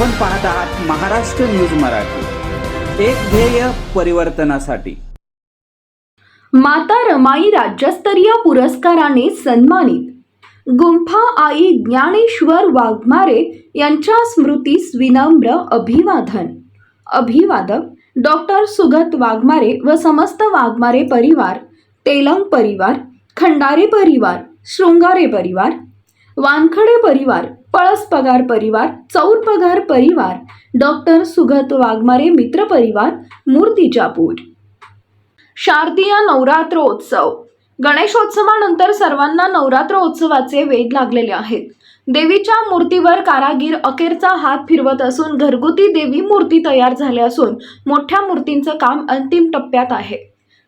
आपण पाहत आहात महाराष्ट्र न्यूज मराठी. एक ध्येय परिवर्तनासाठी. माता रमाई राज्यस्तरीय पुरस्काराने सन्मानित. गुंफा आई ज्ञानेश्वर वाघमारे यांच्या स्मृतीस विनम्र अभिवादन. अभिवादक डॉक्टर सुगत वाघमारे व समस्त वाघमारे परिवार तेलंग परिवार खंडारे परिवार शृंगारे परिवार वानखडे परिवार पळस पगार परिवार चौर पगार परिवार डॉक्टर सुगत वाघमारे मित्र परिवार मूर्तिजापूर शारदीय नवरात्रोत्सव. गणेशोत्सवानंतर सर्वांना नवरात्रोत्सवाचे वेध लागलेले आहेत. देवीच्या मूर्तीवर कारागीर अखेरचा हात फिरवत असून घरगुती देवी मूर्ती तयार झाल्या असून मोठ्या मूर्तींचं काम अंतिम टप्प्यात आहे.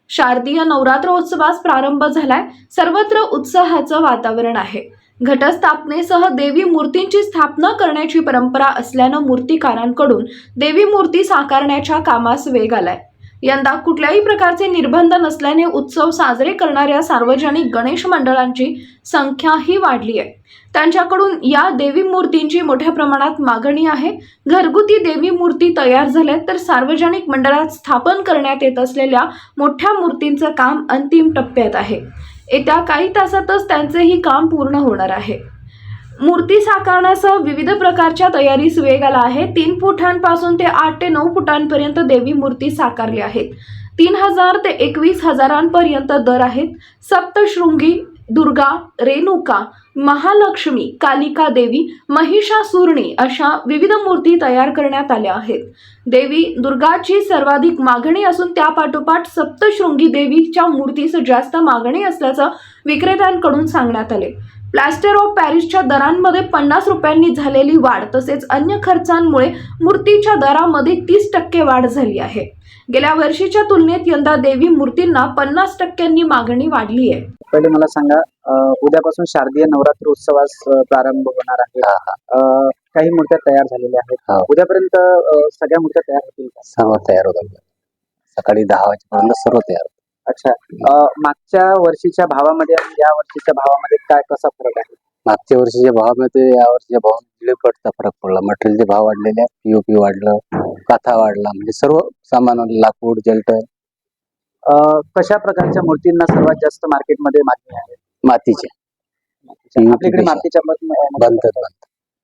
शारदीय नवरात्रोत्सवास प्रारंभ झालाय. सर्वत्र उत्साहाचं वातावरण आहे. घटस्थापनेसह देवी मूर्तींची स्थापना करण्याची परंपरा असल्यानं मूर्तिकारांकडून देवी मूर्ती साकारण्याच्या कामास वेग आलाय. यंदा कुठल्याही प्रकारचे निर्बंध नसल्याने उत्सव साजरे करणाऱ्या सार्वजनिक गणेश मंडळांची संख्याही वाढली आहे. त्यांच्याकडून या देवी मूर्तींची मोठ्या प्रमाणात मागणी आहे. घरगुती देवी मूर्ती तयार झाल्यात तर सार्वजनिक मंडळात स्थापन करण्यात येत असलेल्या मोठ्या मूर्तींचं काम अंतिम टप्प्यात आहे. येत्या काही तासातच त्यांचेही काम पूर्ण होणार आहे. मूर्ती साकारण्यासह विविध प्रकारच्या तयारीस वेग आला आहे. तीन फुटांपासून ते आठ ते नऊ फुटांपर्यंत देवी मूर्ती साकारली आहेत. तीन हजार ते एकवीस हजारांपर्यंत दर आहेत. सप्तशृंगी दुर्गा रेणुका महालक्ष्मी कालिका देवी महिषासुरणी अशा विविध मूर्ती तयार करण्यात आल्या आहेत. देवी दुर्गाची सर्वाधिक मागणी असून त्यापाठोपाठ सप्तशृंगी देवीच्या मूर्तीस जास्त मागणी असल्याचं विक्रेत्यांकडून सांगण्यात आले. प्लॅस्टर ऑफ पॅरिसच्या दरांमध्ये पन्नास रुपयांनी झालेली वाढ तसेच अन्य खर्चांमुळे मूर्तीच्या दरामध्ये तीस टक्के वाढ झाली आहे. गेल्या वर्षीच्या तुलनेत यंदा देवी मूर्तींना पन्नास टक्क्यांनी मागणी वाढली आहे. पहिले मला सांगा उद्यापासून शारदीय नवरात्र उत्सवास प्रारंभ होणार आहे. काही मूर्त्या तयार झालेल्या. आहेत. उद्यापर्यंत सगळ्या मूर्त्या तयार होतील सर्व तयार होतात. सकाळी दहा वाजेपर्यंत सर्व तयार होतं. अच्छा. अं, मागच्या वर्षीच्या भावामध्ये आणि या वर्षीच्या भावामध्ये काय कसा फरक आहे? मागच्या वर्षीच्या भावामध्ये या वर्षीच्या भावामध्ये पटचा फरक पडला. मटेरियलचे भाव वाढलेले पीओपी वाढलं काथा वाढला म्हणजे सर्व सामान लाकूड जलटण अं, कशा प्रकारच्या मूर्तींना सर्वात जास्त मार्केटमध्ये मागणी आहे? मातीचे आपल्याकडे. मातीच्या बांधतात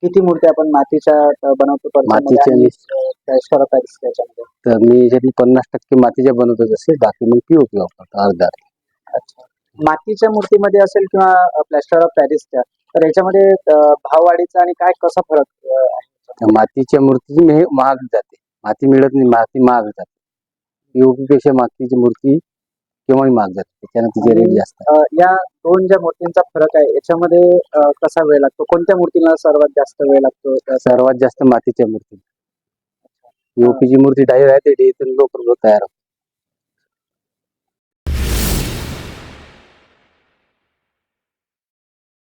किती मूर्त्या आपण मातीच्या अं, बनवतो? पर्च्यामध्ये मातीच्या आणि, अं, ऑफ पॅरिस त्याच्यामध्ये? तर मी याच्यातली पन्नास टक्के मातीच्या बनवतो जसे बाकी मग पीओपी वापरतो अर्धा अच्छा. मातीच्या मूर्तीमध्ये असेल किंवा प्लॅस्टर ऑफ पॅरिसच्या तर याच्यामध्ये भाववाढीचा आणि काय कसा फरक आहे? मातीच्या मूर्तीची मे महाग जाते. माती मिळत नाही माती महाग जाते. पीओपी पेक्षा मातीची मूर्ती केव्हाही महाग जाते. त्याच्यानं तिचे रेट जास्त. या दोन ज्या मूर्तींचा फरक आहे याच्यामध्ये कसा वेळ लागतो? कोणत्या मूर्तीला सर्वात जास्त वेळ लागतो? सर्वात जास्त मातीच्या मूर्ती. पीओपीची मूर्ती डायरेक्ट आहे ते इथून लवकर तयार होते.